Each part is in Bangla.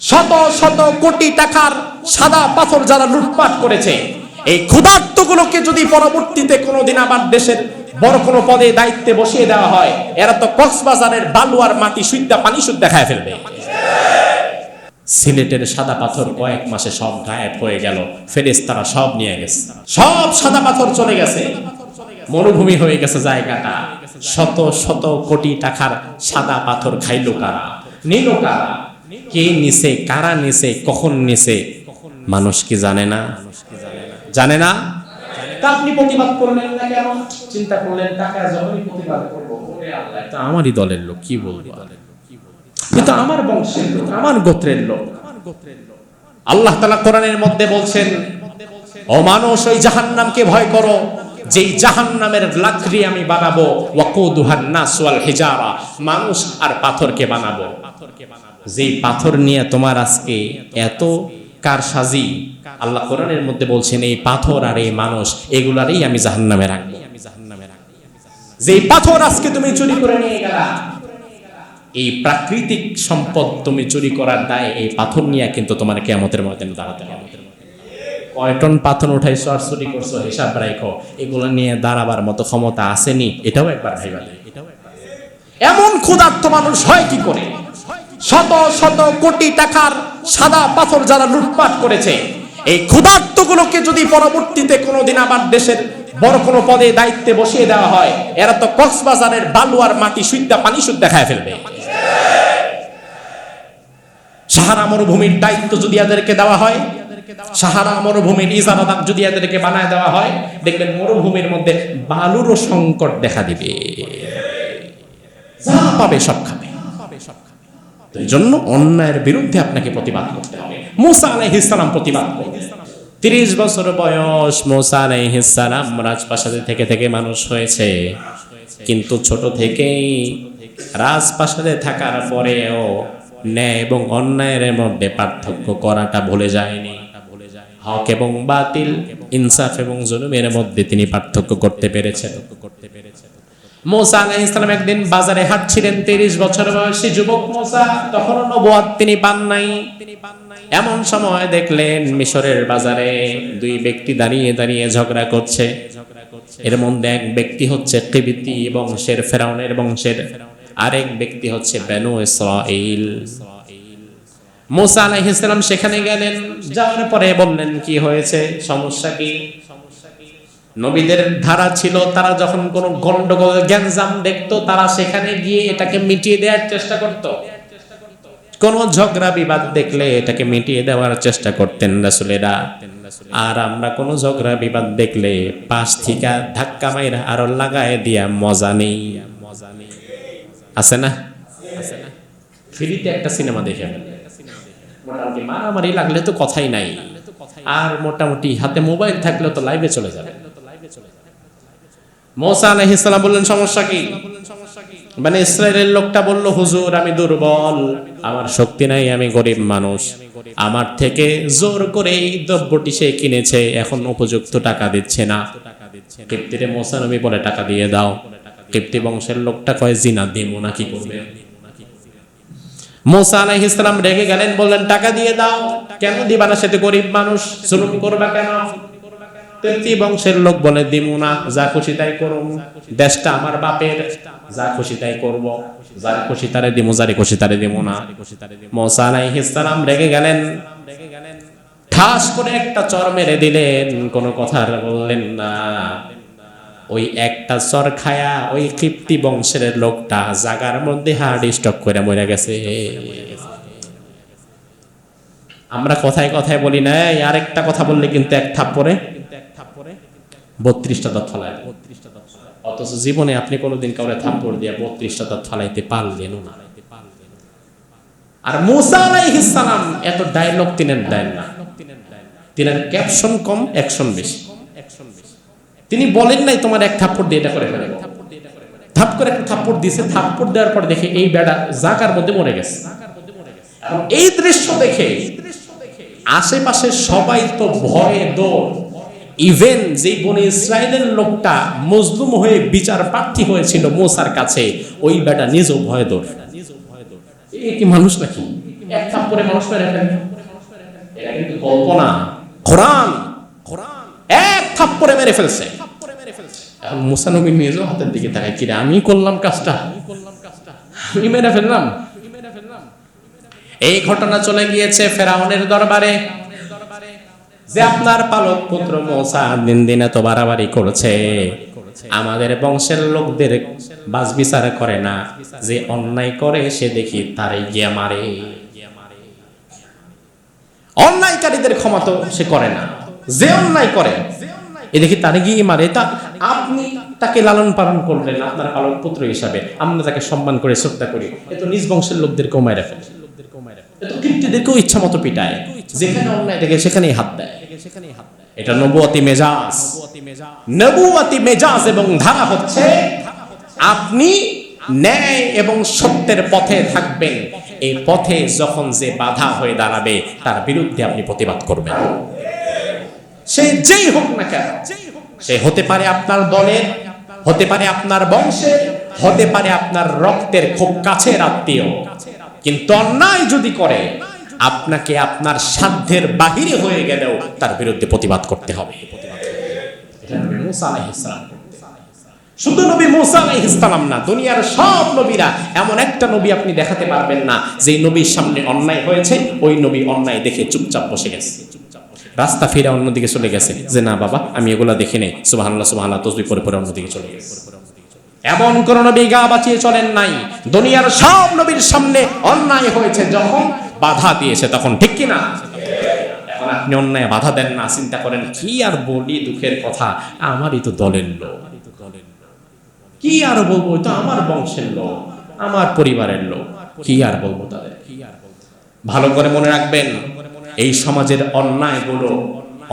শত শত কোটি টাকার সাদা পাথর যারা লুটপাট করেছে, এই ক্ষুধার্তগুলোকে যদি পরবর্তীতে কোনোদিন আবার দেশের বড় কোনো পদে দায়িত্বে বসিয়ে দেওয়া হয়, এরা তো কক্সবাজারের বালুয়ার মাটি সুদ্ধা পানি শুদ্ধ খায় ফেলবে। সিলেটের সাদা পাথর কয়েক মাসে সব গায়েব হয়ে গেল ফেরেস তারা সব নিয়ে গেছে। সব সাদা পাথর চলে গেছে। মরুভূমি হয়ে গেছে জায়গাটা। শত শত কোটি টাকার সাদা পাথর খাইল কারা? নিল কারা? কে নিছে কারা নিছে কখন নিছে মানুষ কি জানে না? জানে না? তা আপনি প্রতিবাদ করলেন না কেন চিন্তা করলেন টাকা যখনই প্রতিবাদ করব ওরে আল্লাহ, এটা আমারই দলের লোক কি বলব? কিন্তু আমার বংশের লোক আমার গোত্রের লোক। আল্লাহ তালা কোরআনের মধ্যে বলছেন ও মানুষ ওই জাহান্নামকে ভয় করো। যেই জাহান্নামের লাকড়ি আমি বানাবো ওয়াকুদুহান নাস ওয়াল হিজারা মানুষ আর পাথরকে বানাবো পাথরকে বানাবো। যেই পাথর নিয়ে তোমার আজকে এত কার সাজি আল্লাহ কোরআনের মধ্যে বলছেন, এই পাথর আর এই মানুষ, এগুলারই আমি জাহান্নামে রাখব। যেই পাথর আজকে তুমি চুরি করে নিয়ে এই প্রাকৃতিক সম্পদ তুমি চুরি করার দায় এই পাথর নিয়ে কিন্তু তোমার কেমতের ময়দানে দাঁড়াতে হবে। কয় টন পাথর উঠাইছো আর চুরি করছ, হিসাব রাখো এগুলো নিয়ে দাঁড়াবার মতো ক্ষমতা আসেনি এটাও একবার ভাইবা দেয়। এমন ক্ষুধার্ত মানুষ হয় কি করে? শত শত কোটি টাকার সাদা পাথর যারা লুটপাট করেছে, এই ক্ষুধার্তগুলোকে যদি পরবর্তীতে কোনোদিন আবার দেশের বড় কোনো পদে দায়িত্বে বসিয়ে দেওয়া হয়, এরা তো কক্সবাজারের বালুয়ার মাটি শুদ্ধা পানি সুদ খায় ফেলবে। সাহারা মরুভূমির দায়িত্ব যদি এদেরকে দেওয়া হয়, সাহারা মরুভূমির ইজারাদার যদি এদেরকে বানায় দেওয়া হয়, দেখবেন মরুভূমির মধ্যে বালুরও সংকট দেখা দিবে। যা পাবে সব তো এই জন্য অন্যায়ের বিরুদ্ধে আপনাকে প্রতিবাদ করতে হবে। মুসা আলাইহিসসালাম প্রতিবাদ করতেন তিরিশ বছর বয়স মোসা আলাইহিসসালাম রাজপ্রাসাদে থেকে থেকে মানুষ হয়েছে। কিন্তু ছোট থেকেই রাজপ্রাসাদে থাকার পরেও ন্যায় এবং অন্যায়ের মধ্যে পার্থক্য করাটা ভুলে যায়নি। হক এবং বাতিল, ইনসাফ এবং জুলুমের মধ্যে তিনি পার্থক্য করতে পেরেছেন করতে পেরেছেন। মোসা আলাইহিস ইসলাম একদিন বাজারে হাঁটছিলেন, তিরিশ বছর বয়সী যুবক মোসা, তখনও নবুয়াত তিনি পান নাই। এমন সময় দেখলেন মিশরের বাজারে দুই ব্যক্তি দাঁড়িয়ে দাঁড়িয়ে ঝগড়া করছে। এর মধ্যে এক ব্যক্তি হচ্ছে কিবিতি বংশের ফেরাউনের বংশের। আরেক ব্যক্তি হচ্ছে বেনু ইসরাইল মোসা আলাইহিস সালাম সেখানে গেলেন, যাওয়ার পরে বললেন, কি হয়েছে? সমস্যা কি? নবীদের ধারা ছিল, তারা যখন কোনো গন্ডগোল, গ্যাঞ্জাম দেখতো, তারা সেখানে গিয়ে এটাকে মিটিয়ে দেওয়ার চেষ্টা করত। কোন ঝগড়া বিবাদ দেখলে এটাকে মিটিয়ে দেওয়ার চেষ্টা করতেন রাসুলেরা। আর আমরা কোনো ঝগড়া বিবাদ দেখলে পাশ থেকে ধাক্কা মাইরা আরও লাগায় দিয়া মজা নেই। মজা নেই আছে না? আছে না ফ্রিতে একটা সিনেমা দেখে মারামারি লাগলে তো কথাই নাই। আর মোটামুটি হাতে মোবাইল থাকলে তো লাইভে চলে যাবে। মোসা আলাইহিসসালাম বললেন, সমস্যা কি? মানে ইসরায়েলের লোকটা বলল, হুজুর, আমি দুর্বল, আমার শক্তি নাই, আমি গরিব মানুষ। আমার থেকে জোর করে এই দ্রব্যটি সে কিনেছে, এখন উপযুক্ত টাকা দিচ্ছে না। কিপ্তিরে মোসা নবী বলে, টাকা দিয়ে দাও। কিপ্তি বংশের লোকটা কয়, জিনা দিমু না, কি করবে? মোসা আলাইহিস সালাম রেগে গেলেন, বললেন, টাকা দিয়ে দাও। কেন দিবা না সেটা গরিব মানুষ? জুলুম করবা কেন? তেমনি বংশের লোক বলে দিমু না, যা খুশি তাই করুম। দেশটা আমার বাপের, যা খুশি তাই করব। যার খুশি তারে দিমু যারে খুশি তারে দিমু না। মোসা আলাইহিস সালাম রেগে গেলেন। ঠাস করে একটা চর মেরে দিলেন, কোনো কথা বললেন না। ওই একটা চর খায়া ওই কৃপ্তি বংশের লোকটা জাগার মধ্যে হার্ড স্টক করে মরে গেছে। আমরা কথায় কথায় বলি না আরেকটা কথা বললে কিন্তু এক থাপ্পড়ে। বত্রিশটা দাঁত ফলায় অথচ জীবনে আপনি কোনোদিন কাউরে থাপ্পড় দিয়ে বত্রিশটা দাঁত ফালাইতে পারলেন না। আর মুসা আলাইহিস সালাম এত ডায়লগ তিনের দেন না। তিনের ক্যাপশন কম অ্যাকশন বেশি। তিনি বলেন নাই, তোমার এক থাপ্পড় দিয়ে এটা করে ফেলে থাপ করে একটা থাপ্পড় দিয়েছে থাপ্পড় দেওয়ার পর দেখে এই বেড়া জাকার মধ্যে মরে গেছে। এই দৃশ্য দেখে আশেপাশে সবাই তো ভয়ে দৌড়। ইভেন যে বনে ইসরায়েলের লোকটা মজলুম হয়ে বিচার প্রার্থী হয়েছিল মোসার কাছে। ওই বেটা নিজেও ভয় এ কি মানুষ নাকি? এক মেরে ফেলছে। হাতের দিকে আমি করলাম কাজটা? মেরে ফেললাম? এই ঘটনা চলে গিয়েছে ফেরাউনের দরবারে। যে আপনার পালক পুত্র মোসা দিন দিন এত বাড়াবাড়ি করেছে, আমাদের বংশের লোকদের বাস বিচার করে না, যে অন্যায় করে সে দেখি তারাই গিয়ে মারে। অন্যায়কারীদের ক্ষমা তো সে করে না, যে অন্যায় করে, এ দেখি তারে গিয়ে মারে। তা আপনি তাকে লালন পালন করলেন আপনার পালন পুত্র হিসাবে, আমরা তাকে সম্মান করে, শ্রদ্ধা করি, এ তো নিজ বংশের লোকদেরকেও মায়েরা ফেলে। এ তো ইচ্ছা মতো পিটায়, যেখানে অন্যায় দেখে সেখানেই হাত দেয়। এটা নবুয়াতি মেজাজ। নবুয়াতি মেজাজ এবং ধারা হচ্ছে আপনি ন্যায় এবং সত্যের পথে থাকবেন। এই পথে যখন যে বাধা হয়ে দাঁড়াবে তার বিরুদ্ধে আপনি প্রতিবাদ করবেন। সে যেই হোক না কেন সে হতে পারে আপনার দলের হতে পারে আপনার বংশের হতে পারে আপনার রক্তের খুব কাছের আত্মীয়। কিন্তু অন্যায় যদি করে আপনাকে আপনার সাধ্যের বাহিরে হয়ে গেলেও তার বিরুদ্ধে প্রতিবাদ করতে হবে। শুধু নবী মুসা আলাইহিস সালাম না, দুনিয়ার সব নবীরা, এমন একটা নবী আপনি দেখাতে পারবেন না যে নবীর সামনে অন্যায় হয়েছে, ওই নবী অন্যায় দেখে চুপচাপ বসে গেছে। রাস্তা ফিরে অন্যদিকে চলে গেছে। যে না বাবা, আমি এগুলা দেখি নেই। সুবহানাল্লাহ সুবহানাল্লাহ, তসবি পরে পরে অন্যদিকে চলে গেছে। এমন কোন নবী গা বাঁচিয়ে চলেন নাই। দুনিয়ার সব নবীর সামনে অন্যায় হয়েছে। যখন বাধা দিয়েছে তখন, ঠিক কি না এখন আপনি অন্যায় বাধা দেন না, চিন্তা করেন, কি আর বলি দুঃখের কথা? আমারই তো দলের লোক। কি আর বলব তো আমার বংশের লোক, আমার পরিবারের লোক। কি আর বলব তাদের? ভালো করে মনে রাখবেন, এই সমাজের অন্যায়গুলো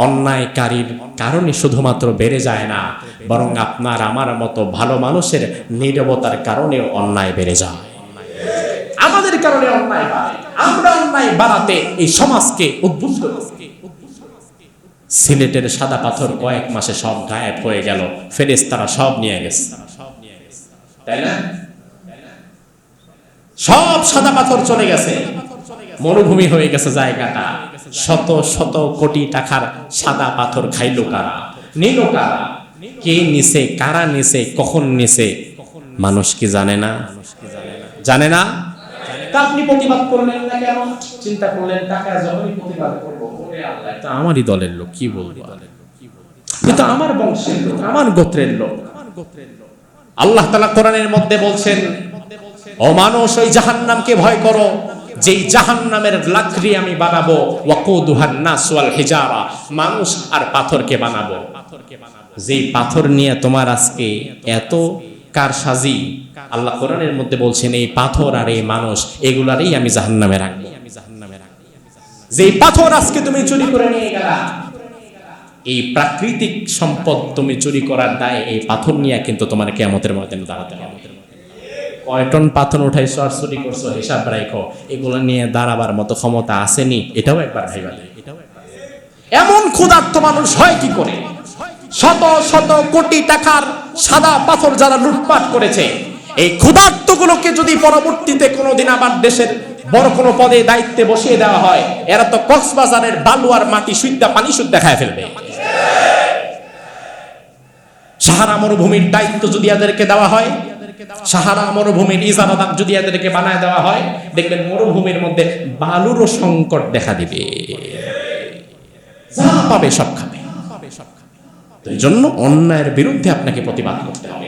অন্যায়কারীর কারণে শুধুমাত্র বেড়ে যায় না, বরং আপনার, আমার মতো ভালো মানুষের নীরবতার কারণেও অন্যায় বেড়ে যায়। কারণে অন্যায় বাড়ে আমরা অন্যায় বাড়াতে এই সমাজকে উদ্বুদ্ধ সিলেটের সাদা পাথর কয়েক মাসে সব গায়েব হয়ে গেল। ফেরেস তারা সব নিয়ে গেছে। তাই না? সব সাদা পাথর চলে গেছে। মরুভূমি হয়ে গেছে জায়গাটা। শত শত কোটি টাকার সাদা পাথর খাইল কারা? নিল কারা? কে নিছে, কারা নিছে, কখন নিছে? মানুষ কি জানে না? জানে না? তা আপনি প্রতিবাদ করলেন না কেন? চিন্তা করলেন টাকা যখনই প্রতিবাদ করব। আল্লাহ, এটা আমারই দলের লোক কি বলব? কিন্তু আমার বংশের লোক আমার গোত্রের লোক। আল্লাহ তালা কোরআনের মধ্যে বলছেন ও মানুষ ওই জাহান্নামকে ভয় করো। যেই জাহান্নামের লাকড়ি আমি বানাবো ওয়াকুদুহান নাস ওয়াল হিজারা মানুষ আর পাথরকে বানাবো। যেই পাথর নিয়ে তোমার আজকে এত কারসাজি আল্লাহ কোরআনের মধ্যে বলছেন, এই পাথর আর এই মানুষ, এগুলারই আমি জাহান্নামে রাখব। যেই পাথর আজকে তুমি চুরি করে নিয়ে গেলা, এই প্রাকৃতিক সম্পদ তুমি চুরি করার দায় এই পাথর নিয়ে কিন্তু তোমার কেমতের মধ্যে দাঁড়াতে হবে। কয় টন পাথর উঠাইছো আর চুরি করছ, হিসাব রাখো এগুলো নিয়ে দাঁড়াবার মতো ক্ষমতা আসেনি, এটাও একবার ভাইবা দেয়। এমন ক্ষুধার্ত মানুষ হয় কি করে? শত শত কোটি টাকার সাদা পাথর যারা লুটপাট করেছে, এই ক্ষুধার্ত গুলোকে যদি পরবর্তীতে কোনোদিন আবার দেশের বড় কোনো পদে দায়িত্বে বসিয়ে দেওয়া হয়, এরা তো কক্সবাজারের বালু আর মাটি সুদ্ধা পানি শুদ্ধা খায় ফেলবে। সাহারা মরুভূমির দায়িত্ব যদি এদেরকে দেওয়া হয়, সাহারা মরুভূমির ইজারাদার যদি এদেরকে বানায় দেওয়া হয়, দেখবেন মরুভূমির মধ্যে বালুরও সংকট দেখা দিবে। যা পাবে সব তো এই জন্য অন্যায়ের বিরুদ্ধে আপনাকে প্রতিবাদ করতে হবে।